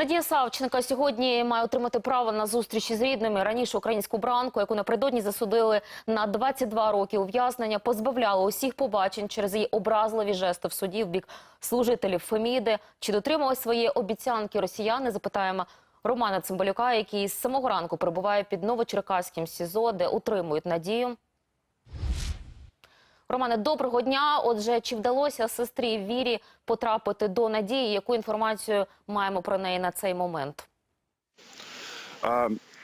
Надія Савченка сьогодні має отримати право на зустріч із рідними. Раніше українську бранку, яку напередодні засудили на 22 роки ув'язнення, позбавляли усіх побачень через її образливі жести в суді в бік служителів Феміди. Чи дотримали свої обіцянки росіяни? Запитаємо Романа Цимбалюка, який з самого ранку перебуває під Новочеркаським СІЗО, де утримують Надію. Романе, доброго дня. Отже, чи вдалося сестрі Вірі потрапити до Надії? Яку інформацію маємо про неї на цей момент?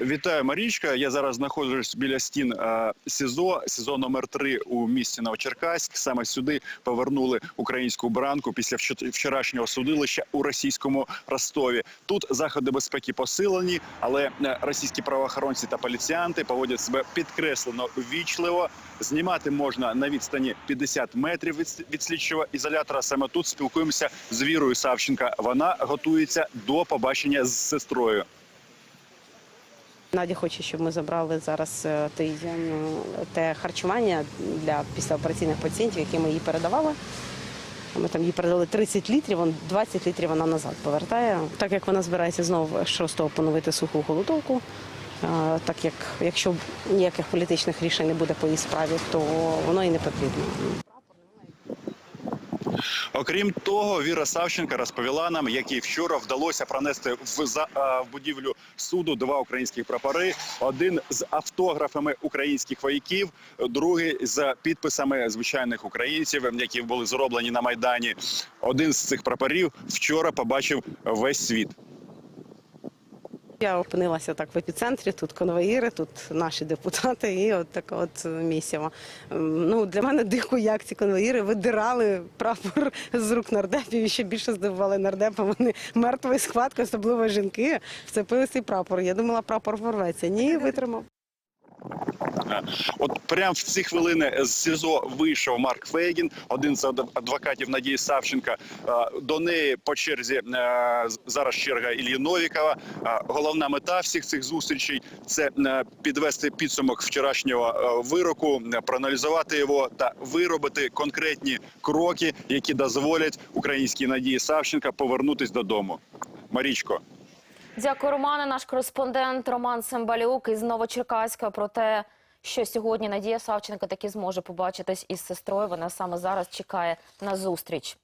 Вітаю, Марічка. Я зараз знаходжусь біля стін а, СІЗО, СІЗО номер 3 у місті Новочеркаськ. Саме сюди повернули українську бранку після вчо- вчорашнього судилища у російському Ростові. Тут заходи безпеки посилені, але е, російські правоохоронці та поліціянти поводять себе підкреслено ввічливо. Знімати можна на відстані 50 метрів від слідчого ізолятора. Саме тут спілкуємося з Вірою Савченка. Вона готується до побачення з сестрою. Надя хоче, щоб ми забрали зараз е, той, ну, те харчування для післяопераційних пацієнтів, які ми їй передавали. Ми там їй передали 30 літрів, вон 20 літрів вона назад повертає. Так як вона збирається знову 6 поновити суху голодовку, е, так як якщо ніяких політичних рішень не буде по її справі, то воно і не потрібно. Окрім того, Віра Савченка розповіла нам, як їй вчора вдалося пронести в, за, в будівлю суду два українських прапори. Один з автографами українських вояків, другий з підписами звичайних українців, які були зроблені на майдані. Один з цих прапорів вчора побачив весь світ. Я опинилася так в епіцентрі, тут конвоїри, тут наші депутати, і от така от місіва. Ем, Ну, для мене дико, як ці конвоїри видирали прапор з рук нардепів і ще більше здивували нардепа. Вони мертвою схваткою, особливо жінки, вцепили цей прапор. Я думала, прапор порветься. Ні, витримав. От прямо в ці хвилини з СІЗО вийшов Марк Фейгін, один з адвокатів Надії Савченка. Е, До неї по черзі е, зараз черга Іллі Новікова. Е, Головна мета всіх цих зустрічей це підвести підсумок вчорашнього вироку, проаналізувати його та виробити конкретні кроки, які дозволять українській Надії Савченка повернутись додому. Марічко. Дякую, Романе. Наш кореспондент Роман Сембалюк із Новочеркаська про те, що сьогодні Надія Савченко таки зможе побачитись із сестрою. Вона саме зараз чекає на зустріч.